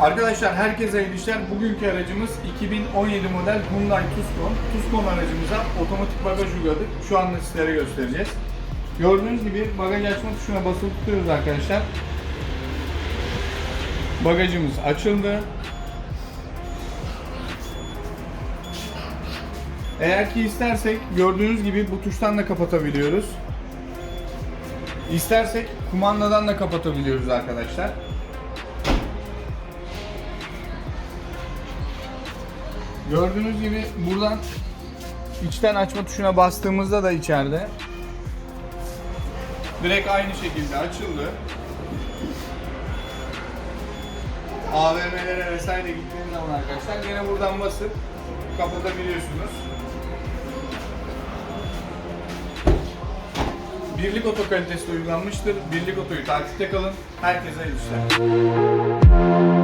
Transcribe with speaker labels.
Speaker 1: Arkadaşlar herkese hayırlı işler. Bugünkü aracımız 2017 model Hyundai Tucson. Tucson aracımıza otomatik bagaj uyguladık. Şu anda sizlere göstereceğiz. Gördüğünüz gibi bagaj açma tuşuna basılı tutuyoruz arkadaşlar. Bagajımız açıldı. Eğer ki istersek gördüğünüz gibi bu tuştan da kapatabiliyoruz. İstersek kumandadan da kapatabiliyoruz arkadaşlar. Gördüğünüz gibi buradan içten açma tuşuna bastığımızda da içeride direkt aynı şekilde açıldı. AVM'lere vesaire gittiğiniz zaman arkadaşlar yine buradan basıp kapatabiliyorsunuz. Birlik oto kalitesi uygulanmıştır. Birlik otoyu takipte kalın. Herkese hayırlı işler.